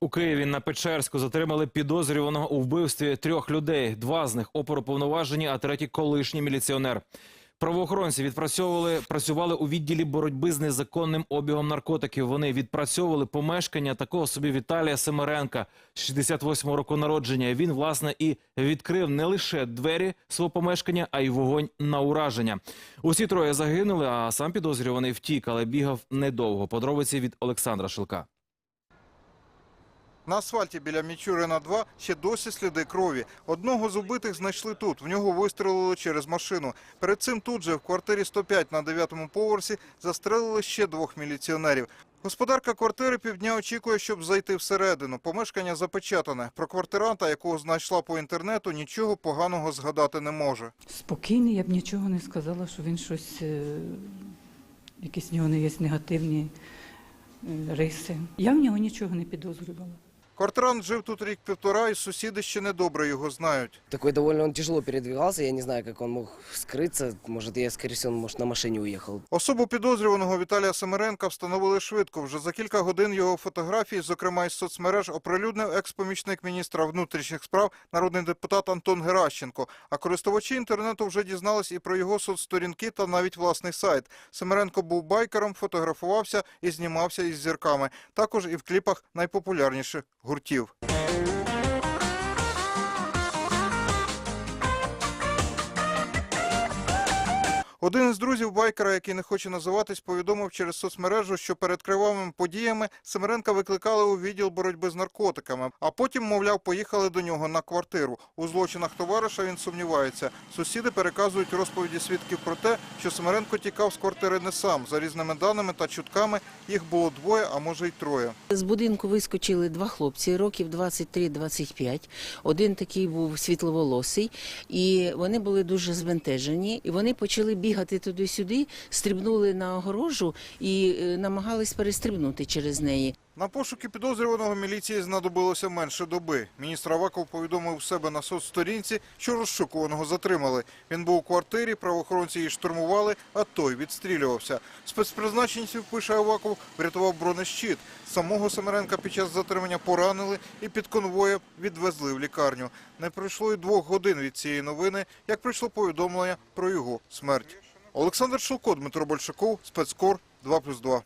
У Києві на Печерську затримали підозрюваного у вбивстві трьох людей. Два з них оперуповноважені, а третій колишній міліціонер. Правоохоронці відпрацьовували працювали у відділі боротьби з незаконним обігом наркотиків. Вони відпрацьовували помешкання такого собі Віталія Семеренка, 68-го року народження. Він власне і відкрив не лише двері свого помешкання, а й вогонь на ураження. Усі троє загинули. А сам підозрюваний втік, але бігав недовго. Подробиці від Олександра Шилка. На асфальті біля Мічурина 2 ще досі сліди крові. Одного з убитих знайшли тут. В нього вистрелили через машину. Перед цим тут же в квартирі 105 на 9-му поверсі застрелили ще двох міліціонерів. Господарка квартири півдня очікує, щоб зайти всередину. Помешкання запечатане. Про квартиранта, якого знайшла по інтернету, нічого поганого згадати не може. Спокійний, я б нічого не сказала, що він щось, е, якісь в нього не є негативні е, риси. Я в нього нічого не підозрювала. Квартирант жив тут рік-півтора, і сусіди ще недобре його знають. Такой довольно он тяжело передвигался, я не знаю, как он мог скрыться. Может, я, скорее всего, он, может, на машине уехал. Особу підозрюваного Віталія Семеренка встановили швидко. Вже за кілька годин його фотографії, зокрема із соцмереж, оприлюднив екс-помічник міністра внутрішніх справ, народний депутат Антон Геращенко. А користувачі інтернету вже дізнались і про його соцсторінки та навіть власний сайт. Семеренко був байкером, фотографувався і знімався із зірками. Також і в кліпах найпопулярніших гуртів. Один із друзів байкера, який не хоче називатись, повідомив через соцмережу, що перед кривавими подіями Семеренка викликали у відділ боротьби з наркотиками, а потім, мовляв, поїхали до нього на квартиру. У злочинах товариша він сумнівається. Сусіди переказують розповіді свідків про те, що Семеренко тікав з квартири не сам. За різними даними та чутками їх було двоє, а може й троє. З будинку вискочили два хлопці, років 23-25. Один такий був світловолосий, і вони були дуже збентежені. І вони почали бігати туди-сюди, стрибнули на огорожу і е, намагались перестрибнути через неї. На пошуки підозрюваного міліції знадобилося менше доби. Міністр Аваков повідомив себе на соцсторінці, що розшукуваного затримали. Він був у квартирі, правоохоронці її штурмували, а той відстрілювався. Спецпризначенців, пише Аваков, врятував бронещит. Самого Семеренка під час затримання поранили і під конвоєм відвезли в лікарню. Не пройшло й двох годин від цієї новини, як прийшло повідомлення про його смерть. Олександр Шилко, Дмитро Большаков, спецкор 2+,2.